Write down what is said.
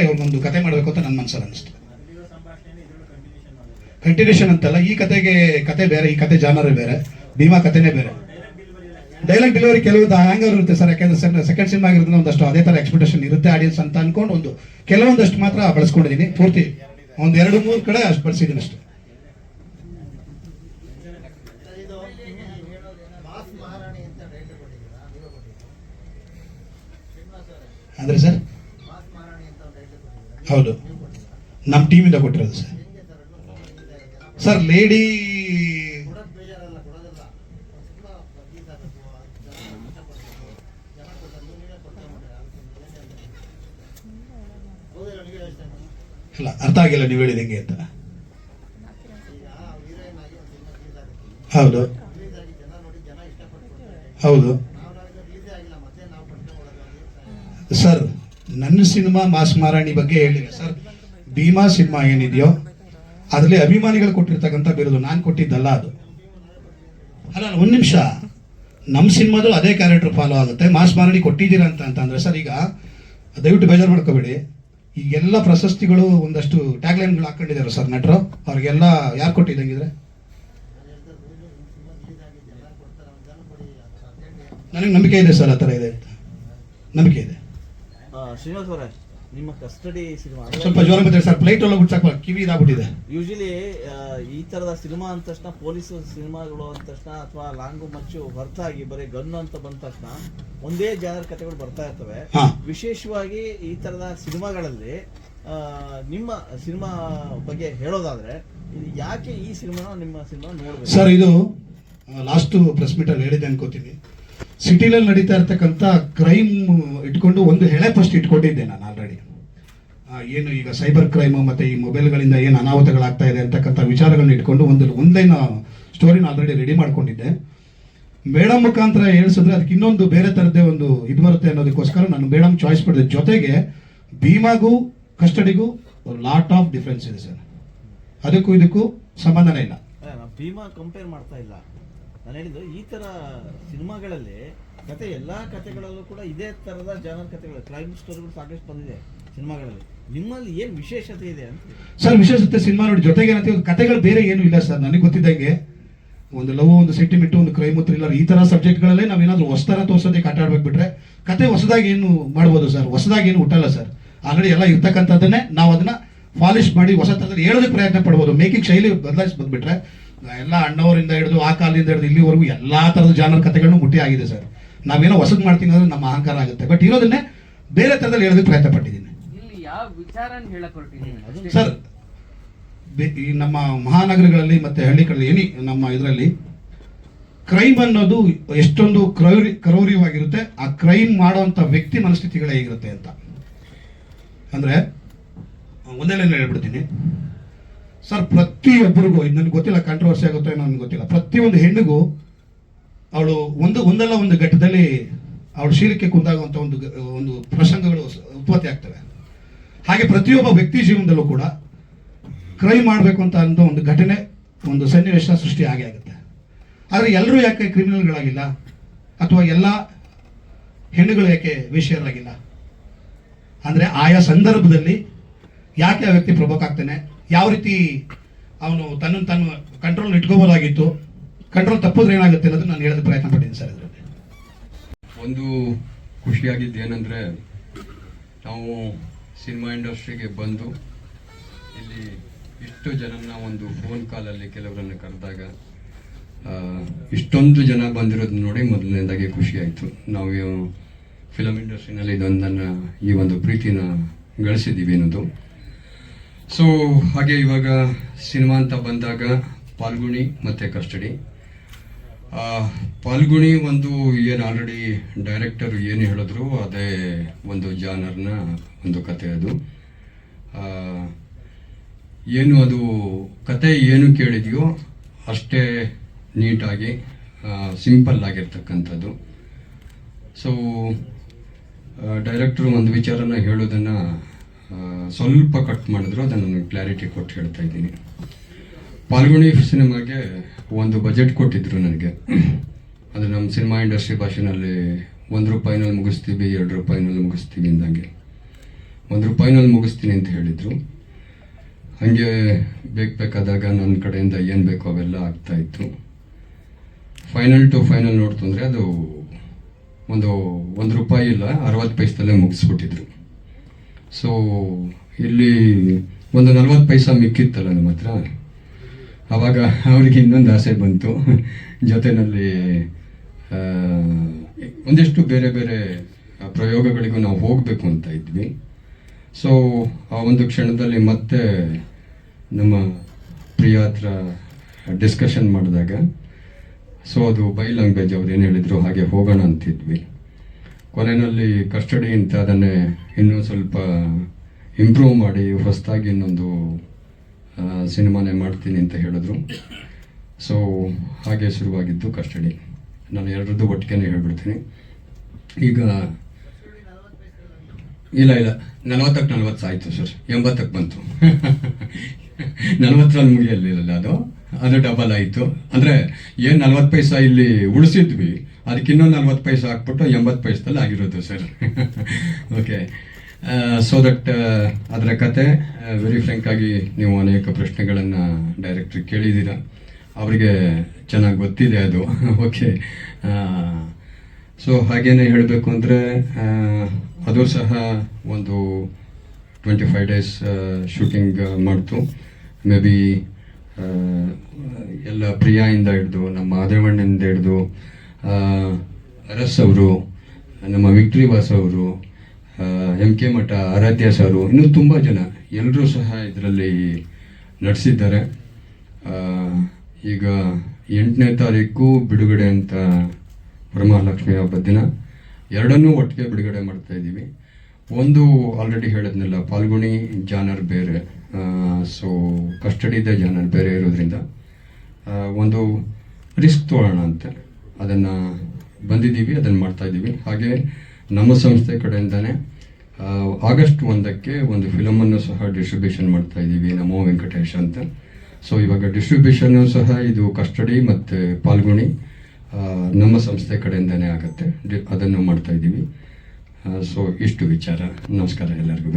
ಒಂದು ಕತೆ ಮಾಡಬೇಕು ಅಂತ ನನ್ನ ಮನಸ್ಸಲ್ಲಿ ಅನಿಸ್ತು. ಕಂಟಿನ್ಯೂಷನ್ ಅಂತಲ್ಲ, ಈ ಕತೆಗೆ ಕತೆ ಬೇರೆ, ಈ ಕತೆ ಜಾನರೇ ಬೇರೆ, ಭೀಮಾ ಕತೆನೇ ಬೇರೆ. ಡೈಲಾಗ್ ಡೆಲಿವರಿ ಕೆಲವೊಂದು ಹ್ಯಾಂಗರ್ ಇರುತ್ತೆ ಸರ್, ಯಾಕಂದ್ರೆ ಸೆಕೆಂಡ್ ಸಿನಿಮಾ ಆಗಿರೋದ್ರಿಂದ ಒಂದಷ್ಟು ಅದೇ ತರ ಎಕ್ಸ್ಪೆಕ್ಟೇಷನ್ ಇರುತ್ತೆ ಆಡಿಯನ್ಸ್ ಅಂತ ಅನ್ಕೊಂಡು ಒಂದು ಕೆಲವೊಂದಷ್ಟು ಮಾತ್ರ ಬಳಸ್ಕೊಂಡಿದ್ದೀನಿ. ಪೂರ್ತಿ ಒಂದು ಎರಡು, ಮೂರು ಕಡೆ ಅಷ್ಟು ಬಳಸಿದ್ದೀನಿ ಅಷ್ಟು. ಅಂದ್ರೆ ಬಾಸ್ ಹೌದು. ನಮ್ಮ ಟೀಮಿಂದ ಕೊಟ್ಟಿರೋದು ಸರ್. ಸರ್, ಲೇಡಿ ಅಲ್ಲ ಅರ್ಥ ಆಗಿಲ್ಲ ನೀವು ಹೇಳಿದ ಹೆಂಗೆ ಅಂತ. ಹೌದು. ಹೌದು. ಸರ್ ನನ್ನ ಸಿನಿಮಾ ಮಾಸ್ ಮಾರಾಣಿ ಬಗ್ಗೆ ಹೇಳಿದೆ. ಸರ್, ಭೀಮಾ ಸಿನಿಮಾ ಏನಿದೆಯೋ, ಅದರಲ್ಲಿ ಅಭಿಮಾನಿಗಳು ಕೊಟ್ಟಿರ್ತಕ್ಕಂಥ ಬಿರುದು ನಾನು ಕೊಟ್ಟಿದ್ದಲ್ಲ ಅದು. ಅಲ್ಲ ಒಂದು ನಿಮಿಷ. ನಮ್ಮ ಸಿನಿಮಾದಲ್ಲೂ ಅದೇ ಕ್ಯಾರೆಕ್ಟರ್ ಫಾಲೋ ಆಗುತ್ತೆ. ಮಾಸ್ ಮಾರಾಣಿ ಕೊಟ್ಟಿದ್ದೀರಾ ಅಂತ ಅಂತಂದರೆ, ಸರ್, ಈಗ ದಯವಿಟ್ಟು ಬೇಜಾರು ಮಾಡ್ಕೋಬೇಡಿ. ಈಗೆಲ್ಲ ಪ್ರಶಸ್ತಿಗಳು ಒಂದಷ್ಟು ಟ್ಯಾಗ್ಲೈನ್ಗಳು ಹಾಕೊಂಡಿದ್ದಾರೆ ಸರ್, ನಟರು. ಅವ್ರಿಗೆಲ್ಲ ಯಾರು ಕೊಟ್ಟಿದ್ದಂಗಿದ್ರೆ ನನಗೆ ನಂಬಿಕೆ ಇದೆ ಸರ್, ಆ ಥರ ಇದೆ ಅಂತ. ನಂಬಿಕೆ ಇದೆ. ಶ್ರೀನಿವಾಸ್ ಅವರೇ ನಿಮ್ಮ ಕಸ್ಟಡಿ ಸಿನಿಮಾ ಸ್ವಲ್ಪ ಜೋರ ಬಂದಿದೆ ಸರ್ ಪ್ಲೇಟ್ ಒಳಗೆ ಬಿಡ್ಸಕ್ಕೆ ಕಿವಿ ಇದಾಗ್ಬಿಟ್ಟಿದೆ. ಯೂಶಲಿ ಈ ತರದ ಸಿನಿಮಾ ಅಂದ ತಕ್ಷಣ ಪೊಲೀಸ್ ಸಿನಿಮಾಗಳು ಅಂದ ತಕ್ಷಣ ಅಥವಾ ಲಾಂಗು ಮಚ್ಚು ಹೊರತಾಗಿ ಬರೀ ಗನ್ನು ಅಂತ ಬಂದ ತಕ್ಷಣ ಒಂದೇ ಜನರ ಕಥೆಗಳು ಬರ್ತಾ ಇರ್ತವೆ. ವಿಶೇಷವಾಗಿ ಈ ತರದ ಸಿನಿಮಾಗಳಲ್ಲಿ ನಿಮ್ಮ ಸಿನಿಮಾ ಬಗ್ಗೆ ಹೇಳೋದಾದ್ರೆ ಯಾಕೆ ಈ ಸಿನಿಮಾನ ನಿಮ್ಮ ಸಿನಿಮಾ ನೋಡಬೇಕು? ಸರ್ ಇದು ಲಾಸ್ಟ್ ಪ್ರೆಸ್ ಮೀಟ್ ಅಲ್ಲಿ ಹೇಳಿದೆ ಅನ್ಕೋತೀನಿ. ಸಿಟಿಲಲ್ಲಿ ನಡೀತಾ ಇರ್ತಕ್ಕಂಥ ಕ್ರೈಮ್ ಇಟ್ಕೊಂಡು ಒಂದು ಹೆಳೆ ಫಸ್ಟ್ ಇಟ್ಕೊಂಡಿದ್ದೆ ನಾನು ಆಲ್ರೆಡಿ ಏನು ಈಗ ಸೈಬರ್ ಕ್ರೈಮ್ ಮತ್ತು ಈ ಮೊಬೈಲ್ಗಳಿಂದ ಏನು ಅನಾಹುತಗಳಾಗ್ತಾ ಇದೆ ಅಂತಕ್ಕಂಥ ವಿಚಾರಗಳನ್ನ ಇಟ್ಕೊಂಡು ಒಂದು ಒಂದೈನ ಸ್ಟೋರಿನ ಆಲ್ರೆಡಿ ರೆಡಿ ಮಾಡ್ಕೊಂಡಿದ್ದೆ. ಮೇಡಮ್ ಮುಖಾಂತರ ಹೇಳ್ಸಿದ್ರೆ ಅದಕ್ಕೆ ಇನ್ನೊಂದು ಬೇರೆ ಥರದ್ದೇ ಒಂದು ಇದು ಬರುತ್ತೆ ಅನ್ನೋದಕ್ಕೋಸ್ಕರ ನಾನು ಮೇಡಮ್ ಚಾಯ್ಸ್ ಮಾಡಿದೆ ಜೊತೆಗೆ ಭೀಮಾಗೂ ಕಸ್ಟಡಿಗೂ ಲಾಟ್ ಆಫ್ ಡಿಫ್ರೆನ್ಸ್ ಇದೆ ಸರ್. ಅದಕ್ಕೂ ಇದಕ್ಕೂ ಸಂಬಂಧನೇ ಇಲ್ಲ. ಭೀಮಾ ಕಂಪೇರ್ ಮಾಡ್ತಾ ಇಲ್ಲ. ನಾನು ಹೇಳಿದ್ದು, ಈ ಥರ ಸಿನಿಮಾಗಳಲ್ಲಿ ಕತೆ, ಎಲ್ಲಾ ಕತೆಗಳಲ್ಲೂ ಕೂಡ ಇದೇ ತರದ ಜಾನರ್ ಕತೆಗಳು ಕ್ರೈಮ್ ಸ್ಟೋರಿಗಳು ಸಾಕಷ್ಟು ಬಂದಿದೆ ಸಿನಿಮಾಗಳಲ್ಲಿ. ನಿಮ್ಮಲ್ಲಿ ಏನು ವಿಶೇಷತೆ ಇದೆ ಅಂತ ಸರ್, ವಿಶೇಷತೆ ಸಿನಿಮಾ ನೋಡಿ, ಜೊತೆಗೆ ಏನಂತ ಕತೆಗಳು ಬೇರೆ ಏನು ಇಲ್ಲ ಸರ್, ನನಗೆ ಗೊತ್ತಿದ್ದಂಗೆ. ಒಂದು ಲವ್, ಒಂದು ಸೆಂಟಿಮೆಂಟ್ ಒಂದು ಕ್ರೈಮ್ ಥ್ರಿಲ್ಲರ್ ಈ ತರ ಸಬ್ಜೆಕ್ಟ್ಗಳಲ್ಲೇ ನಾವೇನಾದರೂ ಹೊಸತರ ತೋರ್ಸೋದಕ್ಕೆ ಆಟ ಆಡ್ಬೇಕು ಬಿಟ್ರೆ, ಕತೆ ಹೊಸದಾಗಿ ಏನು ಮಾಡ್ಬೋದು ಸರ್, ಹೊಸದಾಗಿ ಏನು ಹುಟ್ಟಲ್ಲ ಸರ್. ಆಲ್ರೆಡಿ ಎಲ್ಲ ಇರ್ತಕ್ಕಂಥದ್ದನ್ನೇ ನಾವು ಅದನ್ನ ಪಾಲಿಶ್ ಮಾಡಿ ಹೊಸ ಥರದಲ್ಲಿ ಹೇಳೋದಕ್ಕೆ ಪ್ರಯತ್ನ ಪಡ್ಬೋದು, ಮೇಕಿಂಗ್ ಶೈಲಿ ಬದಲಾಯಿಸಿ ಬಂದ್ಬಿಟ್ರೆ. ಎಲ್ಲ ಅಣ್ಣವರಿಂದ ಹಿಡಿದು ಆ ಕಾಲದಿಂದ ಹಿಡಿದು ಇಲ್ಲಿವರೆಗೂ ಎಲ್ಲಾ ತರದ ಜಾನರ್ ಕಥೆಗಳನ್ನು ಮುಟ್ಟಿ ಆಗಿದೆ ಸರ್. ನಾವೇನೋ ಹೊಸದು ಮಾಡ್ತೀನಿ ಅಂದ್ರೆ ನಮ್ಮ ಅಹಂಕಾರ ಆಗುತ್ತೆ. ಬಟ್ ಇರೋದನ್ನೇ ಬೇರೆ ಥರದಲ್ಲಿ ಹೇಳೋದಕ್ಕೆ ಪ್ರಯತ್ನ ಪಟ್ಟಿದ್ದೀನಿ ಇಲ್ಲಿ ಯಾವ ವಿಚಾರನ ಹೇಳಕ್ ಹೊರಟಿದ್ದೀನಿ ಸರ್ ಬೆ- ಈ ನಮ್ಮ ಮಹಾನಗರಗಳಲ್ಲಿ ಮತ್ತೆ ಹಳ್ಳಿಗಳಲ್ಲಿ ಏನಿ ನಮ್ಮ ಇದರಲ್ಲಿ ಕ್ರೈಮ್ ಅನ್ನೋದು ಎಷ್ಟೊಂದು ಕ್ರೌರಿ ಕ್ರೌರ್ಯವಾಗಿರುತ್ತೆ. ಆ ಕ್ರೈಮ್ ಮಾಡುವಂತ ವ್ಯಕ್ತಿ ಮನಸ್ಥಿತಿಗಳೇ ಹೇಗಿರುತ್ತೆ ಅಂತ. ಅಂದ್ರೆ ಒಂದೇ ಲೈನ್ ಹೇಳ್ಬಿಡ್ತೀನಿ. ಸರ್, ಪ್ರತಿಯೊಬ್ಬರಿಗೂ, ನನಗೆ ಗೊತ್ತಿಲ್ಲ ಕಾಂಟ್ರವರ್ಸಿ ಆಗುತ್ತೋ ಏನೋ ನನಗೆ ಗೊತ್ತಿಲ್ಲ. ಪ್ರತಿಯೊಂದು ಹೆಣ್ಣಿಗೂ, ಅವಳು ಒಂದು, ಒಂದಲ್ಲ ಒಂದು ಘಟ್ಟದಲ್ಲಿ ಅವಳು ಶೀಲಕ್ಕೆ ಕುಂದಾಗುವಂಥ ಒಂದು ಒಂದು ಪ್ರಸಂಗಗಳು ಉತ್ಪತ್ತಿ ಆಗ್ತವೆ. ಹಾಗೆ ಪ್ರತಿಯೊಬ್ಬ ವ್ಯಕ್ತಿ ಜೀವನದಲ್ಲೂ ಕೂಡ ಕ್ರೈ ಮಾಡಬೇಕು ಅಂತ ಅನ್ನೋ ಒಂದು ಘಟನೆ, ಒಂದು ಸನ್ನಿವೇಶ ಸೃಷ್ಟಿ ಆಗೇ ಆಗುತ್ತೆ. ಆದರೆ ಎಲ್ಲರೂ ಯಾಕೆ ಕ್ರಿಮಿನಲ್ಗಳಾಗಿಲ್ಲ? ಅಥವಾ ಎಲ್ಲ ಹೆಣ್ಣುಗಳು ಯಾಕೆ ವಿಷಯರಾಗಿಲ್ಲ? ಅಂದರೆ ಆಯಾ ಸಂದರ್ಭದಲ್ಲಿ ಯಾಕೆ ಆ ವ್ಯಕ್ತಿ ಪ್ರಭೋಕ್ ಆಗ್ತಾನೆ ಯಾವ ರೀತಿ ಅವನು ತನ್ನನ್ನು ತಾನು ಕಂಟ್ರೋಲ್ ಇಟ್ಕೋಬೋದಾಗಿತ್ತು? ಕಂಟ್ರೋಲ್ ತಪ್ಪಿದ್ರೆ ಏನಾಗುತ್ತೆ ಅನ್ನೋದು ನಾನು ಹೇಳೋದು ಪ್ರಯತ್ನ ಪಟ್ಟಿದ್ದೀನಿ ಸರ್ ಒಂದು ಖುಷಿಯಾಗಿದ್ದು ಏನಂದರೆ ನಾವು ಸಿನಿಮಾ ಇಂಡಸ್ಟ್ರಿಗೆ ಬಂದು ಇಲ್ಲಿ ಇಷ್ಟು ಜನನ ಒಂದು ಫೋನ್ ಕಾಲಲ್ಲಿ ಕೆಲವರನ್ನು ಕರೆದಾಗ ಇಷ್ಟೊಂದು ಜನ ಬಂದಿರೋದು ನೋಡಿ ಮೊದಲನೇದಾಗಿ ಖುಷಿ ಆಯಿತು ನಾವು ಫಿಲಮ್ ಇಂಡಸ್ಟ್ರಿನಲ್ಲಿ ಇದೊಂದನ್ನು, ಈ ಒಂದು ಪ್ರೀತಿನ ಗಳಿಸಿದ್ದೀವಿ ಅನ್ನೋದು. ಸೊ ಹಾಗೆ ಇವಾಗ ಸಿನಿಮಾ ಅಂತ ಬಂದಾಗ ಪಾಲ್ಗುಣಿ ಮತ್ತು ಕಸ್ಟಡಿ. ಪಾಲ್ಗುಣಿ ಒಂದು ಏನು ಆಲ್ರೆಡಿ ಡೈರೆಕ್ಟರ್ ಏನು ಹೇಳಿದ್ರು, ಅದೇ ಒಂದು ಜಾನರ್ನ ಒಂದು ಕತೆ ಅದು. ಏನು ಅದು ಕತೆ ಏನು ಕೇಳಿದೆಯೋ ಅಷ್ಟೇ ನೀಟಾಗಿ ಸಿಂಪಲ್ ಆಗಿರ್ತಕ್ಕಂಥದ್ದು. ಸೊ ಡೈರೆಕ್ಟ್ರು ಒಂದು ವಿಚಾರನ ಹೇಳೋದನ್ನು ಸ್ವಲ್ಪ ಕಟ್ ಮಾಡಿದ್ರು, ಅದನ್ನು ಕ್ಲಾರಿಟಿ ಕೊಟ್ಟು ಹೇಳ್ತಾ ಇದ್ದೀನಿ. ಪಾಲ್ಗುಣಿ ಸಿನಿಮಾಗೆ ಒಂದು ಬಜೆಟ್ ಕೊಟ್ಟಿದ್ರು ನನಗೆ. ಅದು ನಮ್ಮ ಸಿನಿಮಾ ಇಂಡಸ್ಟ್ರಿ ಭಾಷೆನಲ್ಲಿ ಒಂದು ರೂಪಾಯಿನಲ್ಲಿ ಮುಗಿಸ್ತೀವಿ, ಎರಡು ರೂಪಾಯಿನಲ್ಲಿ ಮುಗಿಸ್ತೀವಿ ಅಂದಂಗೆ. ಒಂದು ರೂಪಾಯಿನಲ್ಲಿ ಮುಗಿಸ್ತೀನಿ ಅಂತ ಹೇಳಿದರು. ಹಾಗೆ ಬೇಕು ಬೇಕಾದಾಗ ನನ್ನ ಕಡೆಯಿಂದ ಏನು ಬೇಕೋ ಅವೆಲ್ಲ ಆಗ್ತಾಯಿತ್ತು ಫೈನಲ್ ಟು ಫೈನಲ್ ನೋಡ್ತಂದ್ರೆ ಅದು ಒಂದು ಒಂದು ರೂಪಾಯಿ ಇಲ್ಲ, ಅರವತ್ತು ಪೈಸದಲ್ಲೇ ಮುಗಿಸ್ಬಿಟ್ಟಿದ್ರು. ಸೊ ಇಲ್ಲಿ ಒಂದು ನಲ್ವತ್ತು ಪೈಸ ಮಿಕ್ಕಿತ್ತಲ್ಲ ನಮ್ಮ ಹತ್ರ. ಆವಾಗ ಅವರಿಗೆ ಇನ್ನೊಂದು ಆಸೆ ಬಂತು. ಜೊತೆಯಲ್ಲಿ ಒಂದಿಷ್ಟು ಬೇರೆ ಬೇರೆ ಪ್ರಯೋಗಗಳಿಗೂ ನಾವು ಹೋಗಬೇಕು ಅಂತ ಇದ್ವಿ. ಸೊ ಆ ಒಂದು ಕ್ಷಣದಲ್ಲಿ ಮತ್ತೆ ನಮ್ಮ ಪ್ರಿಯ ಹತ್ರ ಡಿಸ್ಕಷನ್ ಮಾಡಿದಾಗ ಸೊ ಅದು ಬೈ ಲ್ಯಾಂಗ್ವೇಜ್ ಅವ್ರು ಏನು ಹೇಳಿದ್ರು ಹಾಗೆ ಹೋಗೋಣ ಅಂತಿದ್ವಿ. ಕೊನೆಯಲ್ಲಿ ಕಸ್ಟಡಿ ಅಂತ ಅದನ್ನೇ ಇನ್ನೂ ಸ್ವಲ್ಪ ಇಂಪ್ರೂವ್ ಮಾಡಿ ಹೊಸದಾಗಿ ಇನ್ನೊಂದು ಸಿನಿಮಾನೇ ಮಾಡ್ತೀನಿ ಅಂತ ಹೇಳಿದ್ರು. ಸೊ ಹಾಗೆ ಶುರುವಾಗಿದ್ದು ಕಸ್ಟಡಿ. ನಾನು ಎರಡರದ್ದು ಒಟ್ಟಿಗೆ ಹೇಳ್ಬಿಡ್ತೀನಿ. ಈಗ ಇಲ್ಲ ಇಲ್ಲ. ನಲವತ್ತಕ್ಕೆ ನಲ್ವತ್ತು ಆಯಿತು ಸರ್. ಎಂಬತ್ತಕ್ಕೆ ಬಂತು. ನಲ್ವತ್ತರಲ್ಲಿ ಮುಗಿಯಲಿಲ್ಲ ಅದು. ಅದು ಡಬಲ್ ಆಯಿತು. ಅಂದರೆ ಏನು ನಲವತ್ತು ಪೈಸಾ ಇಲ್ಲಿ ಉಳಿಸಿದ್ವಿ ಅದಕ್ಕೆ ಇನ್ನೊಂದು ನಲ್ವತ್ತು ಪೈಸೆ ಹಾಕ್ಬಿಟ್ಟು ಎಂಬತ್ತು ಪೈಸದಲ್ಲಿ ಆಗಿರೋದು ಸರ್. ಓಕೆ ಸೊ ದಟ್ ಅದರ ಕತೆ ವೆರಿ ಫ್ರೆಂಕ್ ಆಗಿ ನೀವು ಅನೇಕ ಪ್ರಶ್ನೆಗಳನ್ನು ಡೈರೆಕ್ಟ್ರಿ ಕೇಳಿದ್ದೀರ. ಅವರಿಗೆ ಚೆನ್ನಾಗಿ ಗೊತ್ತಿದೆ ಅದು. ಓಕೆ ಸೊ ಹಾಗೇನೆ ಹೇಳಬೇಕು ಅಂದರೆ ಅದು ಸಹ ಒಂದು ಟ್ವೆಂಟಿ ಫೈವ್ ಡೇಸ್ ಶೂಟಿಂಗ್ ಮಾಡ್ತು. ಮೇ ಬಿ ಎಲ್ಲ ಪ್ರಿಯಾಯಿಂದ ಹಿಡಿದು, ನಮ್ಮ ಆದೇವಣ್ಣಿಂದ ಹಿಡಿದು ಅರಸ್ ಅವರು, ನಮ್ಮ ವಿಕ್ಟ್ರಿ ವಾಸ್ ಅವರು M K Mata Aradhya sir ಇನ್ನೂ ತುಂಬ ಜನ ಎಲ್ಲರೂ ಸಹ ಇದರಲ್ಲಿ ನಡೆಸಿದ್ದಾರೆ. ಈಗ ಎಂಟನೇ ತಾರೀಕು ಬಿಡುಗಡೆ ಅಂತ ವರಮಹಾಲಕ್ಷ್ಮಿ ಹಬ್ಬದ ದಿನ. ಎರಡನ್ನೂ ಒಟ್ಟಿಗೆ ಬಿಡುಗಡೆ ಮಾಡ್ತಾ ಇದ್ದೀವಿ. ಒಂದು ಆಲ್ರೆಡಿ ಹೇಳಿದ್ನಲ್ಲ, ಪಾಲ್ಗುಣಿ ಜಾನರ್ ಬೇರೆ. ಸೊ ಕಸ್ಟಡಿದ ಜಾನರ್ ಬೇರೆ ಇರೋದ್ರಿಂದ ಒಂದು ರಿಸ್ಕ್ ತೊಗೊಳ್ಳೋಣ ಅಂತ. ಅದನ್ನು ಬಂದಿದ್ದೀವಿ, ಅದನ್ನು ಮಾಡ್ತಾ ಇದ್ದೀವಿ. ಹಾಗೆ ನಮ್ಮ ಸಂಸ್ಥೆ ಕಡೆಯಿಂದನೇ ಆಗಸ್ಟ್ ಒಂದಕ್ಕೆ ಒಂದು ಫಿಲಮನ್ನು ಸಹ ಡಿಸ್ಟ್ರಿಬ್ಯೂಷನ್ ಮಾಡ್ತಾ ಇದ್ದೀವಿ, ನಮೋ ವೆಂಕಟೇಶ್ ಅಂತ. ಸೊ ಇವಾಗ ಡಿಸ್ಟ್ರಿಬ್ಯೂಷನ್ನು ಸಹ ಇದು ಕಸ್ಟಡಿ ಮತ್ತು ಪಾಲ್ಗುಣಿ ನಮ್ಮ ಸಂಸ್ಥೆ ಕಡೆಯಿಂದನೇ ಆಗುತ್ತೆ. ಅದನ್ನು ಮಾಡ್ತಾ ಇದ್ದೀವಿ. ಸೊ ಇಷ್ಟು ವಿಚಾರ. ನಮಸ್ಕಾರ ಎಲ್ಲರಿಗೂ.